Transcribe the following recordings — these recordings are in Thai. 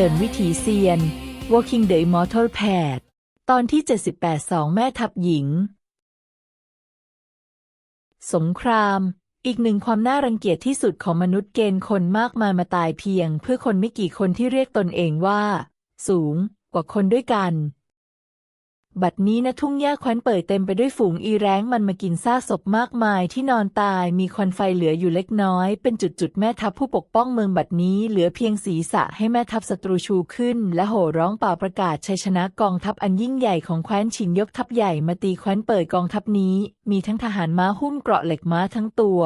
ดินวิถีเซียน Walking the Immortal Path ตอนที่ 78 สองแม่ทัพหญิง สงคราม อีกหนึ่งความน่ารังเกียจที่สุดของมนุษย์เกณฑ์คนมากมายมาตายเพียง เพื่อคนไม่กี่คนที่เรียกตนเองว่า สูงกว่าคนด้วยกัน บัดนี้นะทุ่งหญ้าแคว้นเปิดเต็มไปด้วยฝูงอีแร้งมันมากินซากศพมากมายที่นอนตายมีควันไฟเหลืออยู่เล็กน้อย เป็นจุดๆแม่ทัพผู้ปกป้องเมืองบัดนี้เหลือเพียงศีรษะให้แม่ทัพศัตรูชูขึ้น และโห่ร้องเป่าประกาศชัยชนะกองทัพอันยิ่งใหญ่ของแคว้นชิงยกทัพใหญ่มาตีแคว้นเปิดกองทัพนี้ มีทั้งทหารม้าหุ้มเกราะเหล็กม้าทั้งตัว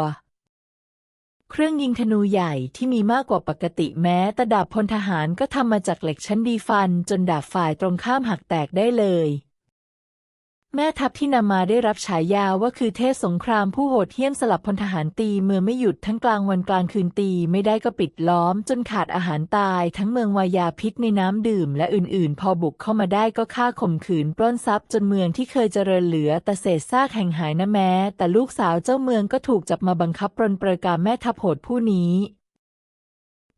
เครื่องยิงธนูใหญ่ที่มีมากกว่าปกติแม้แต่ดาบพลทหารก็ทำมาจากเหล็กชั้นดีฟัน จนดาบฝ่ายตรงข้ามหักแตกได้เลย แม่ทัพที่นำมาได้รับฉายาว่าคือเทพสงครามผู้โหดเหี้ยมสลับพลทหารตีเมืองไม่หยุดทั้งกลางวันกลางคืนตีไม่ได้ก็ปิดล้อม จนขาดอาหารตาย ทั้งเมืองวายาพิษในน้ำดื่ม และอื่นๆ พอบุกเข้ามาได้ก็ฆ่าข่มขืน ปล้นทรัพย์จนเมืองที่เคยเจริญเหลือ แต่เศษซากแห่งหายนะแม้ แต่ลูกสาวเจ้าเมืองก็ถูกจับมาบังคับปรนเปรอการแม่ทัพโหดผู้นี้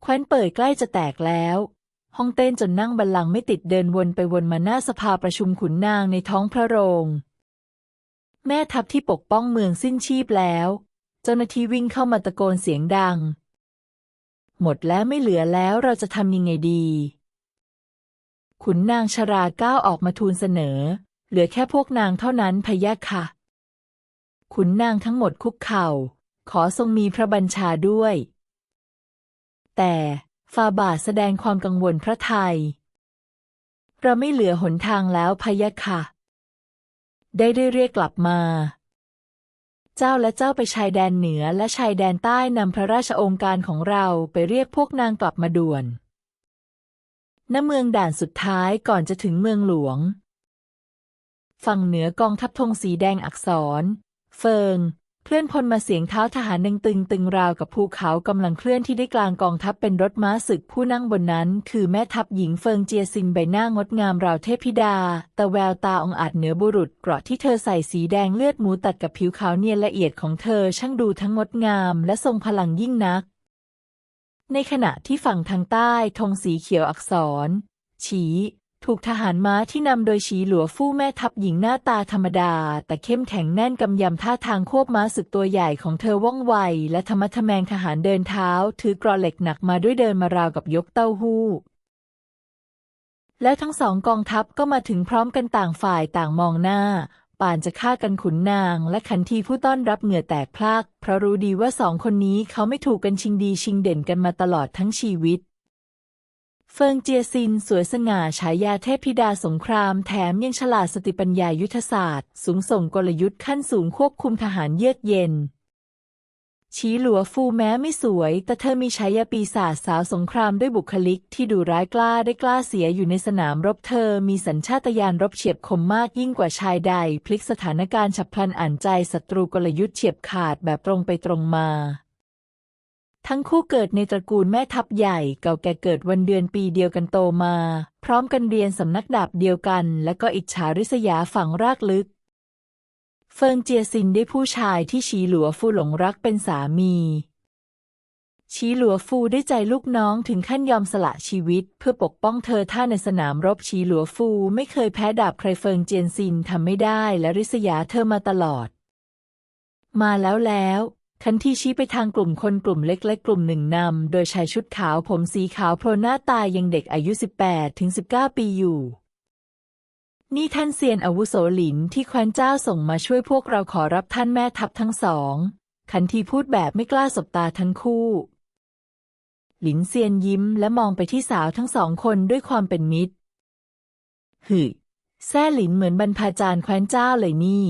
แคว้นเปิดใกล้จะแตกแล้ว ห้องเต้นจนนั่งบัลลังก์ไม่ติดเดินวนไปวนมาหน้าสภาประชุมขุนนางในท้องพระโรง แม่ทัพที่ปกป้องเมืองสิ้นชีพแล้ว เจ้าหน้าที่วิ่งเข้ามาตะโกนเสียงดัง หมดแล้วไม่เหลือแล้วเราจะทำยังไงดี ขุนนางชราก้าวออกมาทูลเสนอ เหลือแค่พวกนางเท่านั้นพะยะค่ะ ขุนนางทั้งหมดคุกเข่า ขอทรงมีพระบัญชาด้วย แต่ ฟาบาทแสดงความกังวลพระไทย เราไม่เหลือหนทางแล้วพะยะค่ะ ได้ได้เรียกกลับมา เจ้าและเจ้าไปชายแดนเหนือและชายแดนใต้นำพระราชองค์การของเราไปเรียกพวกนางกลับมาด่วน ณ เมืองด่านสุดท้ายก่อนจะถึงเมืองหลวง ฝั่งเหนือกองทัพธงสีแดงอักษร เฟิง เคลื่อนพลมาเสียงเท้าทหารหนึ่งตึงตึงราวกับภูเขากำลังเคลื่อนที่ได้กลางกองทัพเป็นรถม้าศึกผู้นั่งบนนั้นคือแม่ทัพหญิงเฟิงเจียซินใบหน้างดงามราวเทพธิดา แต่แววตาองอาจเหนือบุรุษเกราะที่เธอใส่สีแดงเลือดหมูตัดกับผิวขาวเนียนละเอียดของเธอช่างดูทั้งงดงามและทรงพลังยิ่งนัก ในขณะที่ฝั่งทางใต้ธงสีเขียวอักษร ฉี ถูกทหารม้าที่นำโดยฉีหลัวฟู่แม่ทัพหญิงหน้าตาธรรมดา แต่เข้มแข็งแน่นกำยำท่าทางควบม้าศึกตัวใหญ่ของเธอว่องไว และธรรมะทแมงทหารเดินเท้า ถือกรอเหล็กหนักมาด้วยเดินมาราวกับยกเต้าหู้ แล้วทั้งสองกองทัพก็มาถึงพร้อมกันต่างฝ่ายต่างมองหน้าป่านจะฆ่ากันขุนนางและขันทีผู้ต้อนรับเหงื่อแตกพลาก เพราะรู้ดีว่าสองคนนี้เขาไม่ถูกกันชิงดีชิงเด่นกันมาตลอดทั้งชีวิต เฟิงเจียซินสวยสง่าฉายาเทพธิดาสงครามแถมยังฉลาดสติปัญญายุทธศาสตร์ สูงส่งกลยุทธ์ขั้นสูงควบคุมทหารเยือกเย็น ชีหลัวฟูแม้ไม่สวย แต่เธอมีฉายาปีศาจสาวสงครามด้วยบุคลิกที่ดูร้ายกล้าได้กล้าเสียอยู่ในสนามรบเธอ มีสัญชาตญาณรบเฉียบคมมากยิ่งกว่าชายใด พลิกสถานการณ์ฉับพลันอ่านใจศัตรูกลยุทธ์เฉียบขาดแบบตรงไปตรงมา ทั้งคู่เกิดในตระกูลแม่ทัพใหญ่เก่าแก่เกิดวันเดือนปีเดียวกันโตมา พร้อมกันเรียนสำนักดาบเดียวกัน และก็อิจฉาริษยาฝังรากลึก เฟิงเจียซินได้ผู้ชายที่ชีหลัวฟูหลงรักเป็นสามีชีหลัวฟูได้ใจลูกน้องถึงขั้นยอมสละชีวิต เพื่อปกป้องเธอถ้าในสนามรบชีหลัวฟูไม่เคยแพ้ดาบใครเฟิงเจียนซินทำไม่ได้และริษยาเธอมาตลอด มาแล้วแล้ว คันที่ชี้ไปทางกลุ่มคนกลุ่มเล็กๆ กลุ่มหนึ่งนำ โดยชายชุดขาวผมสีขาวโพลหน้าตายังเด็กอายุ 18ถึง19 ปีอยู่ นี่ท่านเซียนอาวุโสหลินที่แคว้นเจ้าส่งมาช่วยพวกเราขอรับท่านแม่ทัพทั้งสองขันทีพูดแบบไม่กล้าสบตาทั้งคู่ หลินเซียนยิ้มและมองไปที่สาวทั้งสองคนด้วยความเป็นมิตรหึแซ่หลินเหมือนบรรพาจารย์แคว้นเจ้าเลยนี่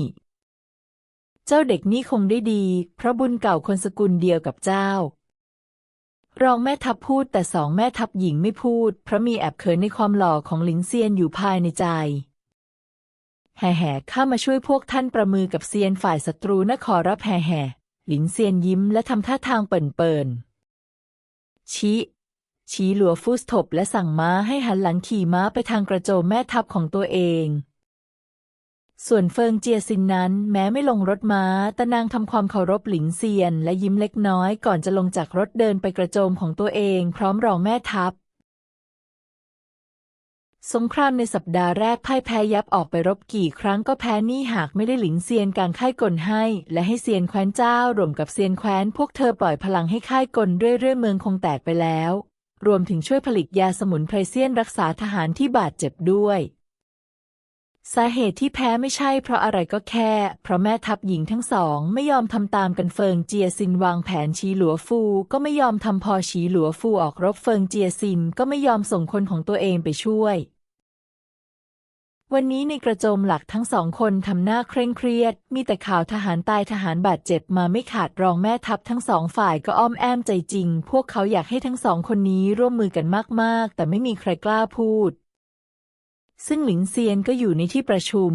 เจ้าเด็กนี่คงได้ดี เพราะบุญเก่าคนสกุลเดียวกับเจ้ารองแม่ทัพพูดแต่สองแม่ทัพหญิงไม่พูด เพราะมีแอบเขินในความหล่อของหลินเซียนอยู่ภายในใจ แห่แห่ข้ามาช่วยพวกท่านประมือกับเซียนฝ่ายศัตรูนะขอรับแห่แห่หลินเซียนยิ้มและทำท่าทางเปิ่นเปิ่นชี้ชี้หลัวฟูสถบและสั่งม้าให้หันหลังขี่ม้าไปทางกระโจมแม่ทัพของตัวเอง ส่วนเฟิงเจียซินนั้นแม้ไม่ลงรถม้า แต่นางทำความเคารพหลินเซียน และยิ้มเล็กน้อยก่อนจะลงจากรถเดินไปกระโจมของตัวเองพร้อมรองแม่ทัพ สงครามในสัปดาห์แรกพ่ายแพ้ยับออกไปรบกี่ครั้งก็แพ้นี่หากไม่ได้หลิงเซียนกางค่ายกลให้ และให้เซียนแคว้นเจ้ารวมกับเซียนแคว้นพวกเธอปล่อยพลังให้ค่ายกลด้วยเรื่อยเมืองคงแตกไปแล้ว รวมถึงช่วยผลิตยาสมุนไพรเซียนรักษาทหารที่บาดเจ็บด้วย สาเหตุที่แพ้ไม่ใช่เพราะอะไรก็แค่ เพราะแม่ทัพหญิงทั้งสองไม่ยอมทำตามกันเฟิงเจียซินวางแผนชีหลัวฟู ก็ไม่ยอมทำพอชีหลัวฟูออกรบเฟิงเจียซินก็ไม่ยอมส่งคนของตัวเองไปช่วย วันนี้ในกระโจมหลักทั้งสองคนทำหน้าเคร่งเครียด มีแต่ข่าวทหารตายทหารบาดเจ็บมาไม่ขาดรองแม่ทัพทั้งสองฝ่ายก็อ้อมแอมใจจริง พวกเขาอยากให้ทั้งสองคนนี้ร่วมมือกันมากๆ แต่ไม่มีใครกล้าพูด ซึ่งหลินเซียนก็อยู่ในที่ประชุม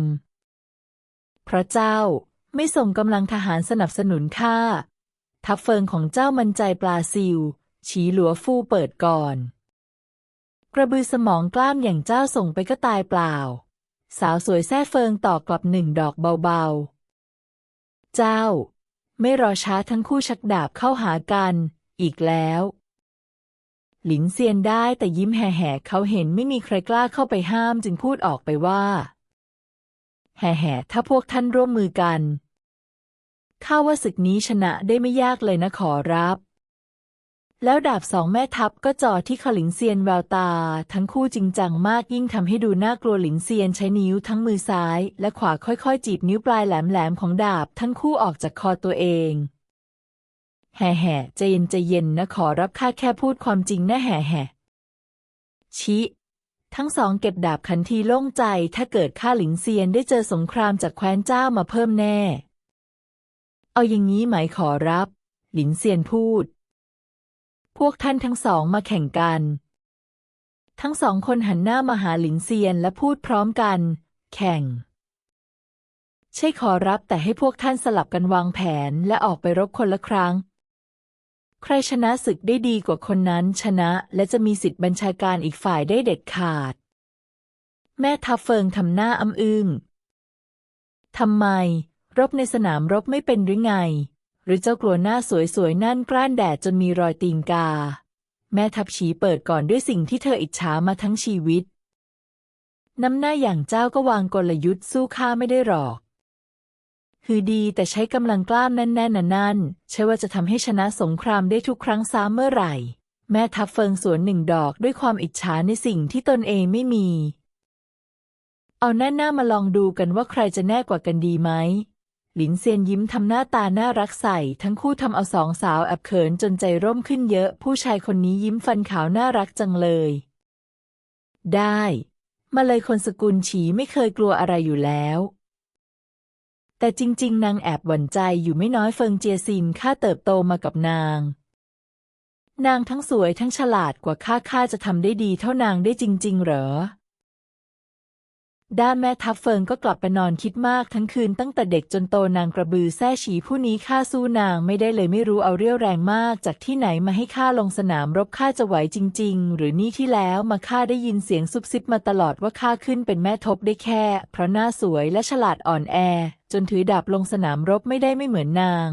พระเจ้าไม่ส่งกำลังทหารสนับสนุนข้าทัพเฟิงของเจ้ามันใจปลาซิว ฉีหลัวฟู่เปิดก่อน กระบือสมองกล้ามอย่างเจ้าส่งไปก็ตายเปล่า สาวสวยแซ่เฟิงต่อกลับหนึ่งดอกเบาๆ เจ้า ไม่รอช้าทั้งคู่ชักดาบเข้าหากัน อีกแล้ว หลินเซียนได้แต่ยิ้มแห่ๆเขาเห็นไม่มีใครกล้าเข้าไปห้ามจึงพูดออกไปว่า แห่ๆถ้าพวกท่านร่วมมือกันข้าว่าศึกนี้ชนะได้ไม่ยากเลยนะขอรับ แล้วดาบสองแม่ทัพก็จ่อที่ขลิงเซียนแววตา ทั้งคู่จริงจังมากยิ่งทำให้ดูน่ากลัวหลิงเซียนใช้นิ้วทั้งมือซ้าย และขวาค่อยๆ จีบนิ้วปลายแหลมๆของดาบ ทั้งคู่ออกจากคอตัวเอง แห่แห่ใจเย็นใจเย็นนะขอรับข้าแค่พูดความจริงนะแห่แห่ชิทั้งสองเก็บดาบขันทีโล่งใจถ้าเกิดข้าหลิงเซียนได้เจอสงครามจากแคว้นเจ้ามาเพิ่มแน่ เอาอย่างนี้ไหมขอรับ หลินเซียนพูด พวกท่านทั้งสองมาแข่งกัน ทั้งสองคนหันหน้ามาหาหลินเซียนและพูดพร้อมกัน แข่งใช่ขอรับแต่ให้พวกท่านสลับกันวางแผนและออกไปรบคนละครั้ง ใครชนะศึกได้ดีกว่าคนนั้นชนะและจะมีสิทธิ์บัญชาการอีกฝ่ายได้เด็ดขาด แม่ทัพเฟิงทำหน้าอ้ำอึง้งทำไม รบในสนามรบไม่เป็นหรือไง หรือเจ้ากลัวหน้าสวยๆนั่นกล้านแดดจนมีรอยตีนกา แม่ทัพฉีเปิดก่อนด้วยสิ่งที่เธออิจฉามาทั้งชีวิต น้ำหน้าอย่างเจ้าก็วางกลยุทธ์สู้ข้าไม่ได้หรอก คือดีแต่ใช้กำลังกล้ามแน่นๆนั่นใช่ว่าจะทำให้ชนะสงครามได้ทุกครั้งซ้ำเมื่อไหร่ แม่ทัพเฟิงสวนหนึ่งดอกด้วยความอิจฉาในสิ่งที่ตนเองไม่มี เอาแน่หน้ามาลองดูกันว่าใครจะแน่กว่ากันดีไหมหลินเซียนยิ้มทำหน้าตาน่ารักใส่ ทั้งคู่ทำเอาสองสาวแอบเขินจนใจร่มขึ้นเยอะ ผู้ชายคนนี้ยิ้มฟันขาวน่ารักจังเลย ได้ มาเลยคนสกุลฉีไม่เคยกลัวอะไรอยู่แล้ว แต่จริง ๆ นางแอบหวั่นใจอยู่ไม่น้อยเฟิงเจียซินข้าเติบโตมากับนาง นางทั้งสวยทั้งฉลาดกว่าข้าข้าจะทำได้ดีเท่านางได้จริง ๆ เหรอ ด้านแม่ทัพเฟิงก็กลับไปนอนคิดมากทั้งคืนตั้งแต่เด็กจนโตนางกระบือแซ่ฉีผู้นี้ข้าสู้นางไม่ได้เลยไม่รู้เอาเรี่ยวแรงมากจากที่ไหนมาให้ข้าลงสนามรบข้าจะไหวจริง ๆ หรือนี่ที่แล้วมาข้าได้ยินเสียงซุบซิบมาตลอดว่าข้าขึ้นเป็นแม่ทบได้แค่ เพราะหน้าสวยและฉลาดอ่อนแอ จนถือดาบลงสนามรบไม่ได้ไม่เหมือนนาง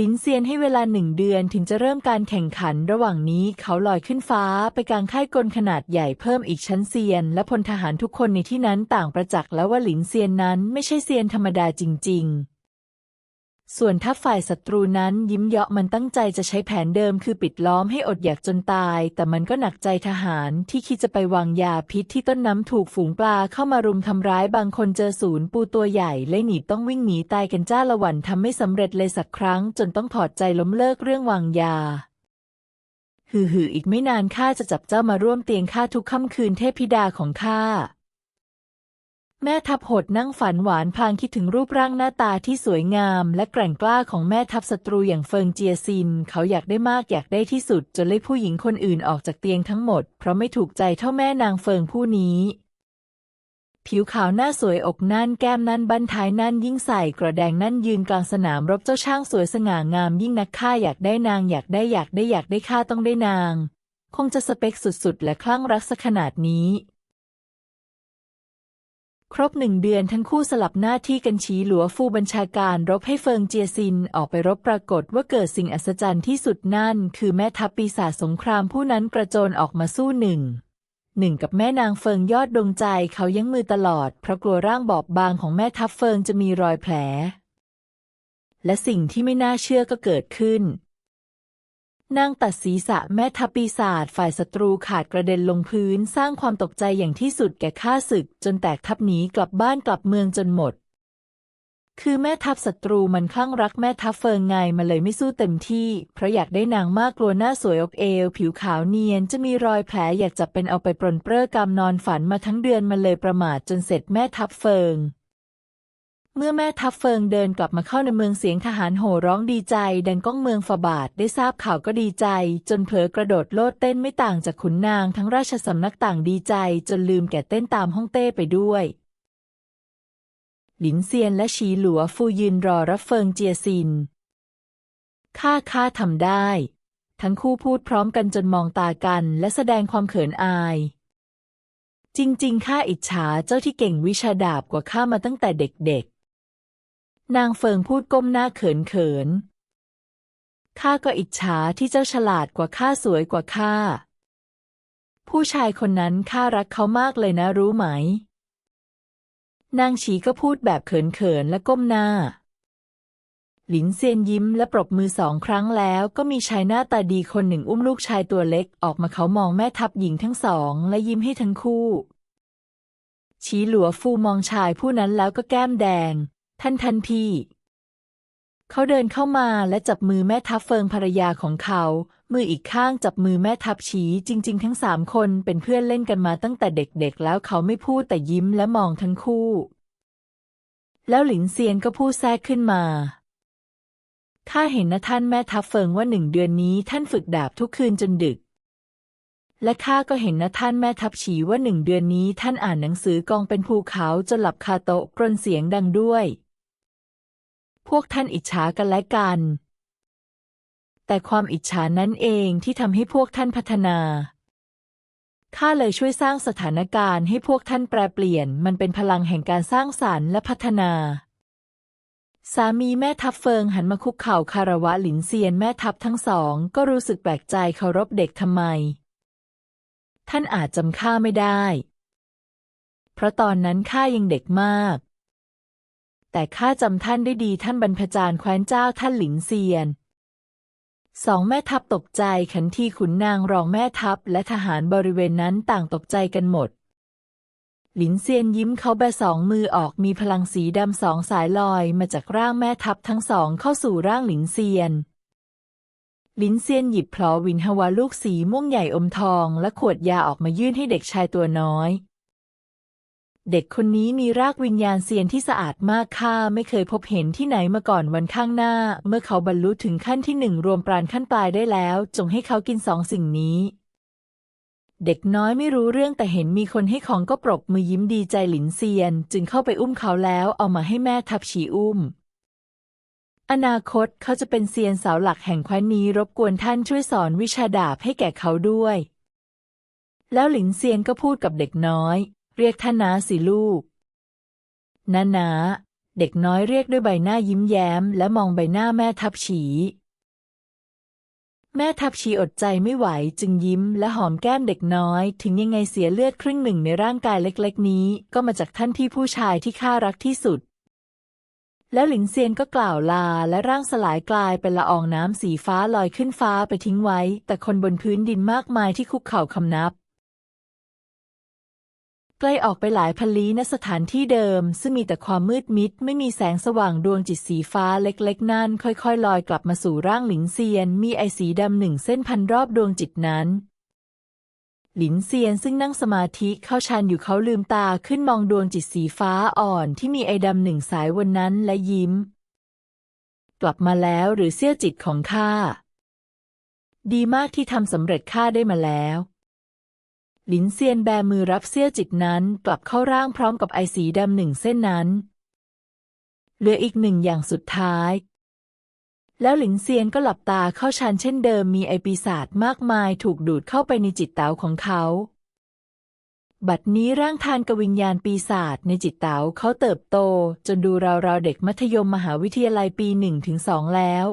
ลินเซียนให้เวลาหนึ่งเดือนถึงจะเริ่มการแข่งขันระหว่างนี้เขาลอยขึ้นฟ้าไปกลางค่ายกลขนาดใหญ่เพิ่มอีกชั้นเซียน และพลทหารทุกคนในที่นั้นต่างประจักษ์แล้วว่าหลินเซียนนั้นไม่ใช่เซียนธรรมดาจริง ๆ ส่วนถ้าฝ่ายศัตรูนั้นยิ้มเยาะมันตั้งใจจะใช้แผนเดิมคือปิดล้อมให้อดอยากจนตาย แต่มันก็หนักใจทหารที่คิดจะไปวางยาพิษที่ต้นน้ำถูกฝูงปลาเข้ามารุมทำร้ายบางคนเจอศูนย์ปูตัวใหญ่เลยหนีต้องวิ่งหนีตายกันจ้าละวันทำไม่สำเร็จเลยสักครั้ง จนต้องถอดใจล้มเลิกเรื่องวางยาฮือฮืออีกไม่นานข้าจะจับเจ้ามาร่วมเตียงข้าทุกค่ำคืนเทพธิดาของข้า แม่ทัพหดนั่งฝันหวานพางคิดถึงรูปร่างหน้าตาที่สวยงาม และแกร่งกล้าของแม่ทัพศัตรูอย่างเฟิงเจียซิน เขาอยากได้มากอยากได้ที่สุด จนไล่ผู้หญิงคนอื่นออกจากเตียงทั้งหมด เพราะไม่ถูกใจเท่าแม่นางเฟิงผู้นี้ ผิวขาวหน้าสวยอกนั่นแก้มนั่นบั้นท้ายนั่นยิ่งใส่กระแดงนั่นยืนกลางสนามรบเจ้าช่างสวยสง่างามยิ่งนักข้าอยากได้นางอยากได้อยากได้อยากได้ข้าต้องได้นาง คงจะสเปคสุดๆ และคลั่งรักสักขนาดนี้ ครบหนึ่งเดือนทั้งคู่สลับหน้าที่กันฉีหลัวฟูบัญชาการรบให้เฟิงเจียซินออกไปรบปรากฏว่าเกิดสิ่งอัศจรรย์ที่สุดนั่น คือแม่ทัพปีศาจสงครามผู้นั้นกระโจนออกมาสู้หนึ่งหนึ่งกับแม่นางเฟิงยอดดวงใจเขายั้งมือตลอด เพราะกลัวร่างบอบบางของแม่ทัพเฟิงจะมีรอยแผล และสิ่งที่ไม่น่าเชื่อก็เกิดขึ้น นางตัดศีรษะแม่ทัพปีศาจฝ่ายศัตรูขาดกระเด็นลงพื้นสร้างความตกใจอย่างที่สุดแก่ข้าศึก จนแตกทัพหนีกลับบ้านกลับเมืองจนหมด คือแม่ทัพศัตรูมันคลั่งรักแม่ทัพเฟิงไงมันเลยไม่สู้เต็มที่ เพราะอยากได้นางมากกลัวหน้าสวยอกเอว ผิวขาวเนียนจะมีรอยแผลอยากจับเป็นเอาไปปรนเปร้อกำนอนฝันมาทั้งเดือนมันเลยประมาทจนเสร็จแม่ทัพเฟิง เมื่อแม่ทัพเฟิงเดินกลับมาเข้าในเมืองเสียงทหารโห่ร้องดีใจ ดังก้องเมืองฝาบาทได้ทราบข่าวก็ดีใจ จนเผลอกระโดดโลดเต้นไม่ต่างจากขุนนางทั้งราชสำนักต่างดีใจ จนลืมแก่เต้นตามฮ่องเต้ไปด้วย หลินเซียนและชีหลัวฟูยืนรอรับเฟิงเจียซินข้าข้าทำได้ ทั้งคู่พูดพร้อมกันจนมองตากัน และแสดงความเขินอายจริง ๆ ข้าอิจฉาเจ้าที่เก่งวิชาดาบกว่าข้ามาตั้งแต่เด็กๆ นางเฟิงพูดก้มหน้าเขินเขินข้าก็อิจฉาที่เจ้าฉลาดกว่าข้าสวยกว่าข้า ผู้ชายคนนั้นข้ารักเขามากเลยนะรู้ไหม นางฉีก็พูดแบบเขินๆและก้มหน้า หลินเซียนยิ้มและปรบมือสองครั้งแล้วก็มีชายหน้าตาดีคนหนึ่งอุ้มลูกชายตัวเล็กออกมาเขามองแม่ทัพหญิงทั้งสองและยิ้มให้ทั้งคู่ชีหลัวฟูมองชายผู้นั้นแล้วก็แก้มแดง ท่านท่านพี่ เขาเดินเข้ามาและจับมือแม่ทัพเฟิงภรรยาของเขา มืออีกข้างจับมือแม่ทัพฉีจริง ๆ ทั้งสามคนเป็นเพื่อนเล่นกันมาตั้งแต่เด็กๆ แล้วเขาไม่พูดแต่ยิ้มและมองทั้งคู่ แล้วหลินเซียนก็พูดแทรกขึ้นมาข้าเห็นนะท่านแม่ทัพเฟิงว่าหนึ่งเดือนนี้ท่านฝึกดาบทุกคืนจนดึก และข้าก็เห็นนะท่านแม่ทัพฉีว่าหนึ่งเดือนนี้ท่านอ่านหนังสือกองเป็นภูเขาจนหลับคาโต๊ะกรนเสียงดังด้วย พวกท่านอิจฉากันและกัน แต่ความอิจฉานั้นเองที่ทำให้พวกท่านพัฒนาข้าเลยช่วยสร้างสถานการณ์ให้พวกท่านแปรเปลี่ยน มันเป็นพลังแห่งการสร้างสรรค์และพัฒนา สามีแม่ทัพเฟิงหันมาคุกเข่าคารวะหลินเซียนแม่ทัพทั้งสอง ก็รู้สึกแปลกใจเคารพเด็กทำไม ท่านอาจจำข้าไม่ได้ เพราะตอนนั้นข้ายังเด็กมาก แต่ข้าจำท่านได้ดีท่านบรรพจารย์แคว้นเจ้าท่านหลินเซียนสองแม่ทัพตกใจขันทีขุนนางรองแม่ทัพและทหารบริเวณนั้นต่างตกใจกันหมด หลินเซียนยิ้มเขาแบสองมือออกมีพลังสีดำสองสายลอยมาจากร่างแม่ทัพทั้งสองเข้าสู่ร่างหลินเซียน หลินเซียนหยิบพลอวินฮวาลูกสีม่วงใหญ่อมทองและขวดยาออกมายื่นให้เด็กชายตัวน้อย เด็กคนนี้มีรากวิญญาณเซียนที่สะอาดมากข้าไม่เคยพบเห็นที่ไหนมาก่อนวันข้างหน้า เมื่อเขาบรรลุถึงขั้นที่หนึ่งรวมปราณขั้นปลายได้แล้ว จงให้เขากินสองสิ่งนี้ เด็กน้อยไม่รู้เรื่องแต่เห็นมีคนให้ของก็ปรบมือยิ้มดีใจหลินเซียน จึงเข้าไปอุ้มเขาแล้วเอามาให้แม่ทับฉีอุ้ม อนาคตเขาจะเป็นเซียนเสาหลักแห่งแคว้นนี้รบกวนท่านช่วยสอนวิชาดาบให้แก่เขาด้วย แล้วหลินเซียนก็พูดกับเด็กน้อย เรียกท่านนาสิลูกนานาเด็กน้อยเรียกด้วยใบหน้ายิ้มแย้ม และมองใบหน้าแม่ทับฉี แม่ทับชีอดใจไม่ไหวจึงยิ้มและหอมแก้มเด็กน้อย ถึงยังไงเสียเลือดครึ่งหนึ่งในร่างกายเล็กๆ นี้ ก็มาจากท่านที่ผู้ชายที่ข้ารักที่สุด แล้วหลินเซียนก็กล่าวลาและร่างสลายกลายเป็นละอองน้ำสีฟ้าลอยขึ้นฟ้าไปทิ้งไว้ แต่คนบนพื้นดินมากมายที่คุกเข่าคำนับ ใกล้ออกไปหลายพันลี้ณสถานที่เดิม ซึ่งมีแต่ความมืดมิด ไม่มีแสงสว่างดวงจิตสีฟ้าเล็กๆ นั่นค่อยๆ ลอยกลับมาสู่ร่างหลินเซียน มีไอสีดำหนึ่งเส้นพันรอบดวงจิตนั้น หลินเซียนซึ่งนั่งสมาธิเข้าฌานอยู่เขาลืมตาขึ้นมองดวงจิตสีฟ้าอ่อนที่มีไอดำหนึ่งสายวนนั้นและยิ้ม กลับมาแล้วหรือเสี้ยวจิตของข้าดีมากที่ทำสำเร็จข้าได้มาแล้ว หลินเซียนแบมือรับเสี้ยจิตนั้นกลับเข้าร่างพร้อมกับไอสีดำหนึ่งเส้นนั้น เหลืออีกหนึ่งอย่างสุดท้าย แล้วหลินเซียนก็หลับตาเข้าฌานเช่นเดิมมีไอปีศาจมากมายถูกดูดเข้าไปในจิตเต๋าของเขา บัดนี้ร่างทานกบวิญญาณปีศาจในจิตเต๋าเขาเติบโต จนดูราวๆเด็กมัธยมมหาวิทยาลัยปีหนึ่งถึงสองแล้ว